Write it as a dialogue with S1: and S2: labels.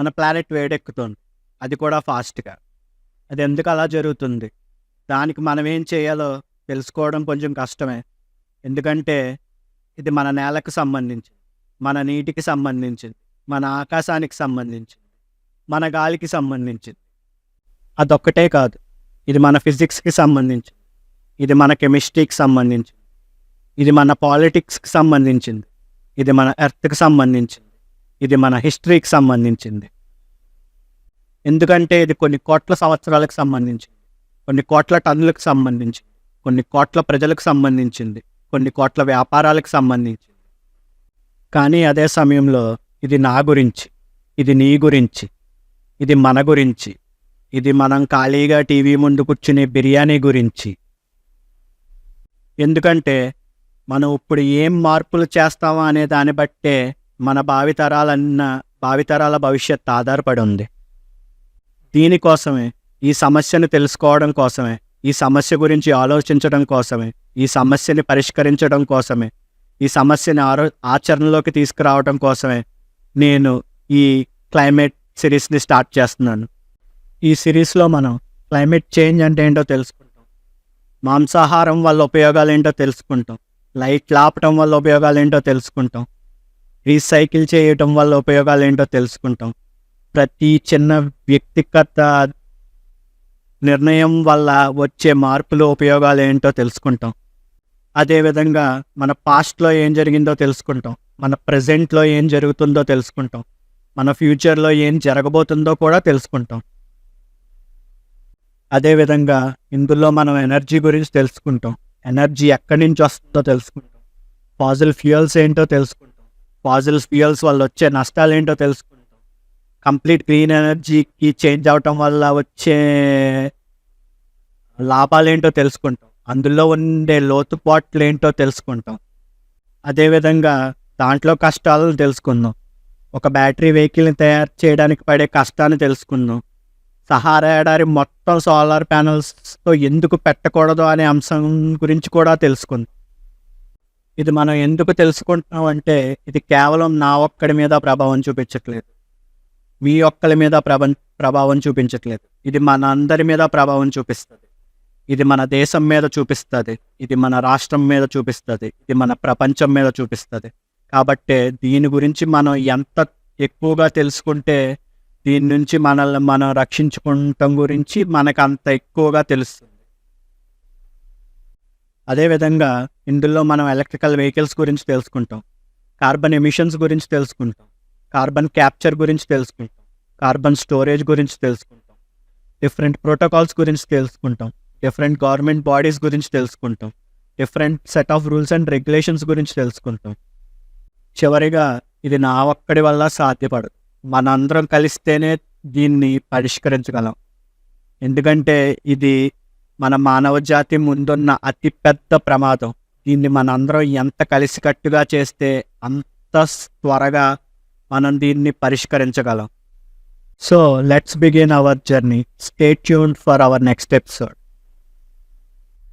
S1: మన ప్లానెట్ వేడెక్కుతుంది. అది కూడా ఫాస్ట్గా అది ఎందుకు అలా జరుగుతుంది? దానికి మనం ఏం చేయాలో తెలుసుకోవడం కొంచెం కష్టమే. ఎందుకంటే ఇది మన నేలకు సంబంధించింది మన నీటికి సంబంధించింది మన ఆకాశానికి సంబంధించింది మన గాలికి సంబంధించింది. అదొక్కటే కాదు. ఇది మన ఫిజిక్స్కి సంబంధించింది. ఇది మన కెమిస్ట్రీకి సంబంధించింది. ఇది మన పాలిటిక్స్కి సంబంధించింది. ఇది మన ఎర్త్కి సంబంధించింది. ఇది మన హిస్టరీకి సంబంధించింది. ఎందుకంటే ఇది కొన్ని కోట్ల సంవత్సరాలకు సంబంధించింది. కొన్ని కోట్ల టన్నులకు సంబంధించి కొన్ని కోట్ల ప్రజలకు సంబంధించింది. కొన్ని కోట్ల వ్యాపారాలకు సంబంధించింది. కానీ అదే సమయంలో ఇది నా గురించి ఇది నీ గురించి ఇది మన గురించి ఇది మనం ఖాళీగా టీవీ ముందు కూర్చునే బిర్యానీ గురించి. ఎందుకంటే మనం ఇప్పుడు ఏం మార్పులు చేస్తామా అనే దాన్ని బట్టే మన భావితరాలన్న భావితరాల భవిష్యత్ ఆధారపడి ఉంది. దీనికోసమే ఈ సమస్యను తెలుసుకోవడం కోసమే ఈ సమస్య గురించి ఆలోచించడం కోసమే ఈ సమస్యని పరిష్కరించడం కోసమే ఈ సమస్యని ఆరో ఆచరణలోకి తీసుకురావడం కోసమే నేను ఈ క్లైమేట్ సిరీస్ని స్టార్ట్ చేస్తున్నాను. ఈ సిరీస్లో మనం క్లైమేట్ చేంజ్ అంటే ఏంటో తెలుసుకుంటాం. మాంసాహారం వల్ల ఉపయోగాలు ఏంటో తెలుసుకుంటాం. లైట్ ఆపటం వల్ల ఉపయోగాలు ఏంటో తెలుసుకుంటాం. రీసైకిల్ చేయటం వల్ల ఉపయోగాలు ఏంటో తెలుసుకుంటాం. ప్రతి చిన్న వ్యక్తిగత నిర్ణయం వల్ల వచ్చే మార్పులు ఉపయోగాలు ఏంటో తెలుసుకుంటాం. అదేవిధంగా మన పాస్ట్లో ఏం జరిగిందో తెలుసుకుంటాం. మన ప్రజెంట్లో ఏం జరుగుతుందో తెలుసుకుంటాం. మన ఫ్యూచర్లో ఏం జరగబోతుందో కూడా తెలుసుకుంటాం. అదేవిధంగా ఇందులో మనం ఎనర్జీ గురించి తెలుసుకుంటాం. ఎనర్జీ ఎక్కడి నుంచి వస్తుందో తెలుసుకుంటాం. పాజిల్ ఫ్యూయల్స్ ఏంటో తెలుసుకుంటాం. పాజిల్స్ ఫ్యూయల్స్ వల్ల వచ్చే నష్టాలు ఏంటో తెలుసుకుంటాం. కంప్లీట్ గ్రీన్ ఎనర్జీకి చేంజ్ అవటం వల్ల వచ్చే లాభాలు ఏంటో తెలుసుకుంటాం. అందులో ఉండే లోతుపాట్లు ఏంటో తెలుసుకుంటాం. అదేవిధంగా దాంట్లో కష్టాలను తెలుసుకుందాం. ఒక బ్యాటరీ వెహికల్ని తయారు చేయడానికి పడే కష్టాన్ని తెలుసుకుందాం. సహారా ఎడారి మొత్తం సోలార్ ప్యానల్స్తో ఎందుకు పెట్టకూడదు అనే అంశం గురించి కూడా తెలుసుకుందాం. ఇది మనం ఎందుకు తెలుసుకుంటున్నాం అంటే ఇది కేవలం నా ఒక్కడి మీద ప్రభావం చూపించట్లేదు. మీ ఒక్కరి మీద ప్రభ ప్రభావం చూపించట్లేదు. ఇది మన అందరి మీద ప్రభావం చూపిస్తుంది. ఇది మన దేశం మీద చూపిస్తుంది. ఇది మన రాష్ట్రం మీద చూపిస్తుంది. ఇది మన ప్రపంచం మీద చూపిస్తుంది. కాబట్టి దీని గురించి మనం ఎంత ఎక్కువగా తెలుసుకుంటే దీని నుంచి మనల్ని మనం రక్షించుకుంటాం గురించి మనకు అంత ఎక్కువగా తెలుస్తుంది. అదేవిధంగా ఇందులో మనం ఎలక్ట్రికల్ వెహికల్స్ గురించి తెలుసుకుంటాం. కార్బన్ ఎమిషన్స్ గురించి తెలుసుకుంటాం. కార్బన్ క్యాప్చర్ గురించి తెలుసుకుంటాం. కార్బన్ స్టోరేజ్ గురించి తెలుసుకుంటాం. డిఫరెంట్ ప్రోటోకాల్స్ గురించి తెలుసుకుంటాం. డిఫరెంట్ గవర్నమెంట్ బాడీస్ గురించి తెలుసుకుంటాం. Different set of rules and regulations గురించి తెలుసుకుంటాం. చివరిగా ఇది నా ఒక్కడి వల్ల సాధ్యపడదు. మనందరం కలిస్తేనే దీన్ని పరిష్కరించగలం. ఎందుకంటే ఇది మన మానవ జాతి ముందున్న అతిపెద్ద ప్రమాదం. దీన్ని మనందరం ఎంత కలిసికట్టుగా చేస్తే అంత త్వరగా మనం దీన్ని పరిష్కరించగలం. So let's begin our journey stay tune for our next episode